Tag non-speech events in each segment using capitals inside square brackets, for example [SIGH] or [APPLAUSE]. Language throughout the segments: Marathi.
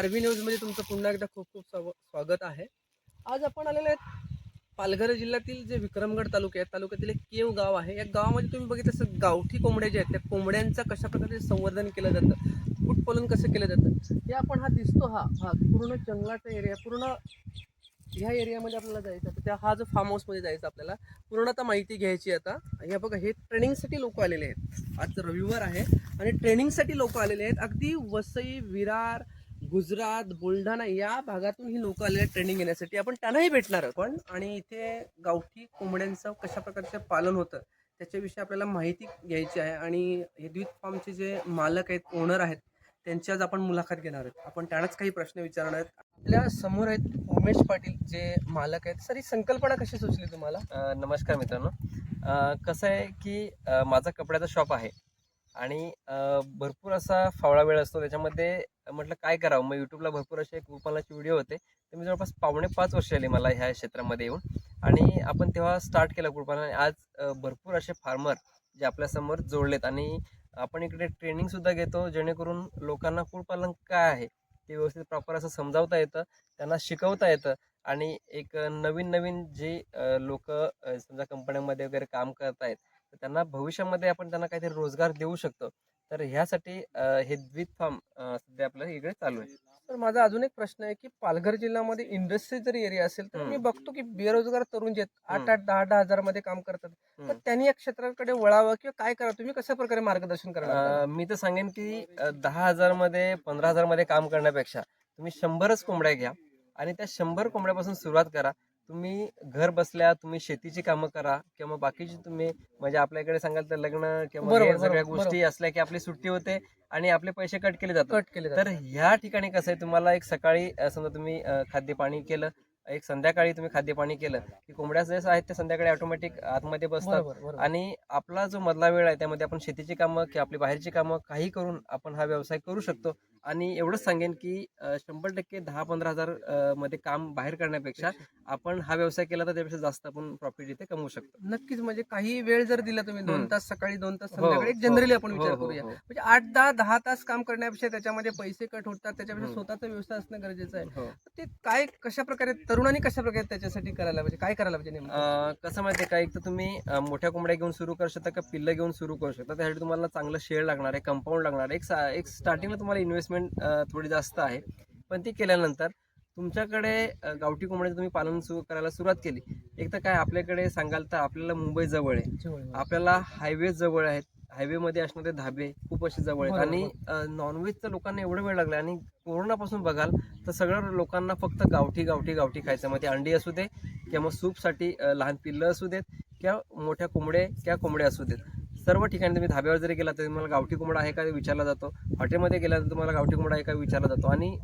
आरबी न्यूजमध्ये तुमचं पुन्हा एकदा खूप खूप स्वाग- स्वागत आहे. आज आपण आलेले आहेत पालघर जिल्ह्यातील जे विक्रमगड तालुके आहे तालुक्यातील एक केव गाव आहे. या गावामध्ये तुम्ही बघितलं असं गावठी कोंबड्या जे आहेत त्या कोंबड्यांचं कशा प्रकारे संवर्धन केलं जातं कुटपालन कसं केलं जातं हे आपण हा दिसतो हा भाग. पूर्ण जंगलाचा एरिया पूर्ण ह्या एरियामध्ये आपल्याला जायचं त्या हा जो फार्म हाऊसमध्ये जायचं आपल्याला पूर्ण आता माहिती घ्यायची आता. हे बघा हे ट्रेनिंगसाठी लोक आलेले आहेत. आज रविवार आहे आणि ट्रेनिंगसाठी लोक आलेले आहेत. अगदी वसई विरार गुजरात बुलढाणा या भागातून ही लोक आलेले आहेत ट्रेनिंग घेण्यासाठी आपण त्यांनाही भेटणार आहोत. पण आणि इथे गावठी कोंबड्यांचं कशा प्रकारचं पालन होतं त्याच्याविषयी आपल्याला माहिती घ्यायची आहे. आणि हे द्वित फार्मचे जे मालक आहेत ओनर आहेत त्यांची आज आपण मुलाखत घेणार आहोत. आपण त्यांनाच काही प्रश्न विचारणार आहेत. आपल्यासमोर आहेत उमेश पाटील जे मालक आहेत. सर ही संकल्पना कशी सुचली तुम्हाला? नमस्कार मित्रांनो. कसं आहे की माझा कपड्याचा शॉप आहे. आणि भरपूर असा फावळा वेळ असतो. त्याच्यामध्ये म्हटलं काय करावं? मग यूट्यूबला भरपूर असे कुपनाचे व्हिडिओ होते. तर मी जवळपास पावणे पाच वर्ष आली मला ह्या क्षेत्रामध्ये येऊन. आणि आपण तेव्हा स्टार्ट केलं कुरपालन आणि आज भरपूर असे फार्मर जे आपल्यासमोर जोडलेत. आणि आपण इकडे ट्रेनिंगसुद्धा घेतो जेणेकरून लोकांना कुळपालन काय आहे? ते व्यवस्थित प्रॉपर असं समजावता येतं त्यांना शिकवता येतं. आणि एक नवीन नवीन जे लोक समजा कंपन्यांमध्ये वगैरे काम करत आहेत तर त्यांना भविष्यामध्ये आपण त्यांना काहीतरी रोजगार देऊ शकतो तर ह्यासाठी हे द्वित फार्म सध्या आपलं इकडे चालू आहे तर माझा अजून एक प्रश्न आहे की पालघर जिल्ह्यामध्ये इंडस्ट्री जरी एरिया असेल तर. मी बघतो की बेरोजगार तरुण जे आठ. आठ दहा दहा हजारमध्ये काम करतात तर. त्यांनी या क्षेत्राकडे वळावं किंवा काय करावं तुम्ही कशा प्रकारे मार्गदर्शन अ, मी तर सांगेन की दहा हजारमध्ये पंधरा हजारमध्ये काम करण्यापेक्षा तुम्ही शंभरच कोंबड्या घ्या आणि त्या शंभर कोंबड्यापासून सुरुवात करा तुम्ही घर बसल्या तुम्ही शेतीची कामं करा किंवा बाकीची तुम्ही म्हणजे आपल्याकडे सांगाल तर लग्न किंवा बरोबर, हे सगळ्या बरोबर, गोष्टी असल्या की आपली सुट्टी होते आणि आपले पैसे कट केले जातात. कट केले तर ह्या ठिकाणी कसं आहे तुम्हाला एक सकाळी अ, समजा तुम्ही अ, खाद्यपाणी केलं एक संध्याकाळी तुम्ही खाद्यपाणी केलं की कोंबड्या जसं आहेत ते संध्याकाळी ऑटोमॅटिक आतमध्ये बसतात बरोबर बरोबर. आणि आपला जो मधला वेळ आहे त्यामध्ये आपण शेतीची कामं किंवा आपली बाहेरची कामं काही करून आपण हा व्यवसाय करू शकतो. आणि एवढंच सांगेन की शंभर टक्के दहा पंधरा हजारमध्ये काम बाहेर करण्यापेक्षा आपण हा व्यवसाय केला तर त्यापेक्षा जास्त आपण प्रॉफिट इथे कमवू शकतो नक्कीच म्हणजे काही वेळ जर दिला तुम्ही दोन. तास सकाळी दोन तास हो, संध्याकाळी हो, जनरली आपण हो, विचार करूया. म्हणजे आठ दहा दहा तास काम करण्यापेक्षा त्याच्यामध्ये पैसे कट होतात त्याच्यापेक्षा. स्वतःचा व्यवसाय असणं गरजेचं आहे. ते काय कशा प्रकारे तरुणांनी कशा प्रकारे त्याच्यासाठी करायला पाहिजे काय करायला पाहिजे कसं माहितीये का एक तर तुम्ही मोठ्या कोंबड्या घेऊन सुरू करू शकता का पिल्लं घेऊन सुरू करू शकता त्यासाठी तुम्हाला चांगलं शेड लागणार आहे कंपाऊंड लागणार आहे एक स्टार्टिंगला तुम्हाला इन्व्हेस्टमेंट थोडी जास्त आहे. पण ती केल्यानंतर तुमच्याकडे गावठी कोंबड्याचं तुम्ही पालन सुरू करायला सुरुवात केली. एक तर काय आपल्याकडे सांगाल तर आपल्याला मुंबई जवळ आहे. आपल्याला हायवे जवळ आहेत. हायवेमध्ये असणारे धाबे खूप असे जवळ आहेत. आणि नॉनव्हेजचं लोकांना एवढं वेळ लागला आणि कोरोनापासून बघाल तर सगळं लोकांना फक्त गावठी गावठी गावठी खायचं मग ते अंडी असू दे किंवा मग सूपसाठी लहान पिल्लं असू देत किंवा मोठ्या कोंबडे किंवा कोंबड्या असू देत. सर्व ठिकाणी तुम्ही धाब्यावर जरी गेला तरी तुम्हाला गावठी कोंबडा आहे का विचारला जातो. हॉटेलमध्ये गेल्यानंतर तुम्हाला गावठी कोंबडा आहे का विचारला जातो. आणि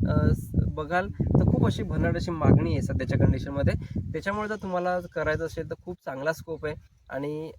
बघाल तर खूप अशी भन्नाट अशी मागणी आहे सध्याच्या कंडिशनमध्ये त्याच्यामुळे जर तुम्हाला करायचं असेल तर खूप चांगला स्कोप आहे. आणि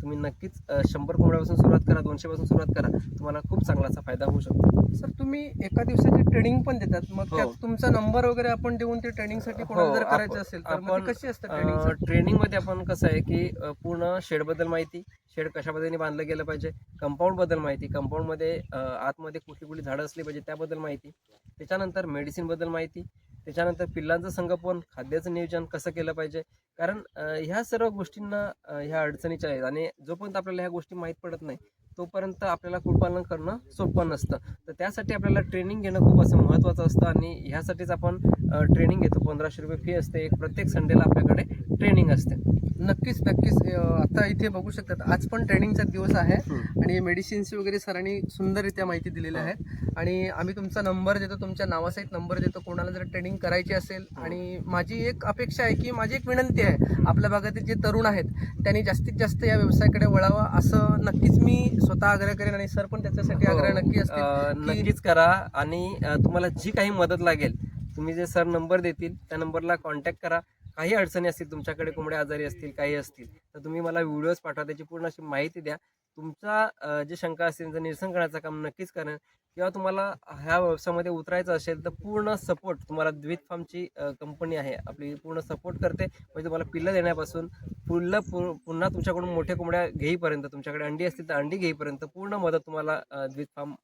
तुम्ही नक्कीच शंभर कोंबड्यापासून सुरुवात करा दोनशेपासून सुरुवात करा. तुम्हाला खूप चांगला असा फायदा होऊ शकतो. सर तुम्ही एका दिवसाची ट्रेनिंग पण देतात. मग हो. त्यात तुमचा नंबर वगैरे आपण देऊन ते ट्रेनिंगसाठी कोणाला हो, जर करायचं असेल तर आपण, कशी असतं ट्रेनिंग ट्रेनिंगमध्ये आपण कसं आहे की पूर्ण शेडबद्दल माहिती शेड कशा पद्धतीने बांधलं गेलं पाहिजे कंपाऊंडबद्दल माहिती कंपाऊंडमध्ये आतमध्ये कुठली कुठली झाडं असली पाहिजे त्याबद्दल माहिती त्याच्यानंतर मेडिसिनबद्दल माहिती त्याच्यानंतर पिल्लांचं संगोपन खाद्याचं नियोजन कसं केलं पाहिजे? कारण ह्या सर्व गोष्टींना ह्या अडचणीच्या आहेत आणि जोपर्यंत आपल्याला ह्या गोष्टी माहीत पडत नाही तोपर्यंत आपल्याला कुटपालन करणं सोपं नसतं. तर त्यासाठी आपल्याला ट्रेनिंग घेणं खूप असं महत्त्वाचं असतं आणि ह्यासाठीच आपण ट्रेनिंग घेतो. पंधराशे रुपये फी असते. एक प्रत्येक संडेला आपल्याकडे ट्रेनिंग असते. नक्कीच नक्कीच. आता इथे बघू शकतात. आज पण ट्रेनिंगचा दिवस आहे. आणि मेडिसिन्स वगैरे सरांनी सुंदररित्या माहिती दिलेली आहे आणि आम्ही तुमचा नंबर देतो तुमच्या नावासहित नंबर देतो. कोणाला जर ट्रेनिंग करायची असेल आणि माझी एक अपेक्षा आहे की माझी एक विनंती आहे. आपल्या भागातील जे तरुण आहेत त्यांनी जास्तीत जास्त या व्यवसायाकडे वळावा असं नक्कीच मी स्वतः आग्रह करेन आणि सर पण त्याच्यासाठी आग्रह नक्की अ, असतील की- नक्कीच करा. आणि तुम्हाला जी काही मदत लागेल तुम्ही जे सर नंबर देतील त्या नंबरला कॉन्टॅक्ट करा. काही अडचणी असतील तुमच्याकडे कोंबड्या आजारी असतील काही असतील तर तुम्ही मला व्हिडिओज पाठवा. त्याची पूर्ण अशी माहिती द्या. तुमचा जे शंका असतील त्यांचं निरसन करण्याचं काम नक्कीच करेन. किंवा तुम्हाला ह्या व्यवसायामध्ये उतरायचं असेल तर पूर्ण सपोर्ट तुम्हाला द्वित फार्मची कंपनी आहे. आपली पूर्ण सपोर्ट करते. म्हणजे तुम्हाला पिल्लं देण्यापासून पुल्लं पु पुन्हा तुमच्याकडून मोठ्या कोंबड्या घेईपर्यंत तुमच्याकडे अंडी असतील तर अंडी घेईपर्यंत पूर्ण मदत तुम्हाला द्वित फार्म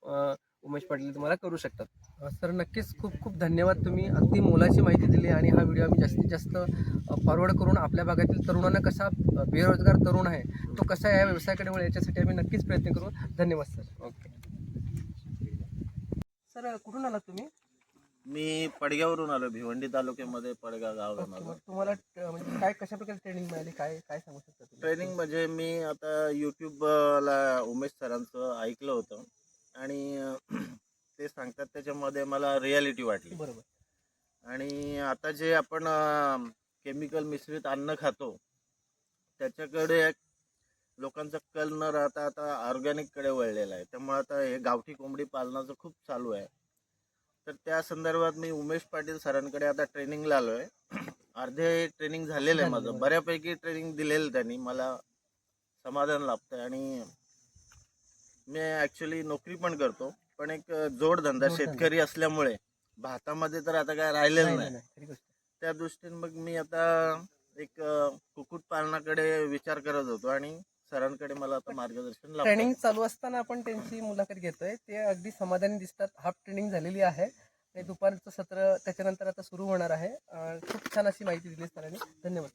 उमेश पाटील तुम्हाला करू शकतात. सर नक्कीच खूप खूप धन्यवाद. तुम्ही अगदी मोलाची माहिती दिली आणि हा व्हिडिओ आम्ही जास्तीत जास्त फॉरवर्ड करून आपल्या भागातील तरुणांना कसा बेरोजगार तरुण आहे तो कसा या व्यवसायाकडे वळेल याच्यासाठी आम्ही नक्कीच प्रयत्न करू. धन्यवाद सर. ओके. सर कुठून आलात तुम्ही? मी पडग्यावरून आलो भिवंडी तालुक्यामध्ये पडगाव गाव आहे माझं तुम्हाला म्हणजे काय कशा प्रकारे ट्रेनिंग मिळाली? काय काय सांगू शकता तुम्ही? ट्रेनिंग म्हणजे मी आता यूट्यूबला उमेश सरांचं ऐकलं होतं. आणि [CLEARS THROAT] ते सांगतात त्याच्यामध्ये मला रियालिटी वाटली. बरोबर. आणि आता जे आपण केमिकल मिश्रित अन्न खातो त्याच्याकडे एक लोकांचा कल न राहता आता ऑर्गॅनिककडे वळलेला आहे. त्यामुळे आता हे गावठी कोंबडी पालनाचं खूप चालू आहे. तर त्या संदर्भात मी उमेश पाटील सरांकडे आता ट्रेनिंगला आलो आहे अर्धे ट्रेनिंग झालेलं आहे माझं. बऱ्यापैकी ट्रेनिंग दिलेलं त्यांनी. मला समाधान लाभतं आणि मी ॲक्च्युली नोकरी पण करतो पण एक जोडधंदा. शेतकरी असल्यामुळे भातामध्ये तर आता काय राहिलेलं नाही. त्या दृष्टीने मग मी आता एक कुक्कुट पालनाकडे विचार करत होतो आणि सरांकडे मला आता मार्गदर्शन. ट्रेनिंग चालू असताना आपण त्यांची मुलाखत घेतोय. ते अगदी समाधानी दिसतात. हाफ ट्रेनिंग झालेली आहे. दुपारचं सत्र त्याच्यानंतर आता सुरू होणार आहे. खूप छान अशी माहिती दिली सरांनी. धन्यवाद.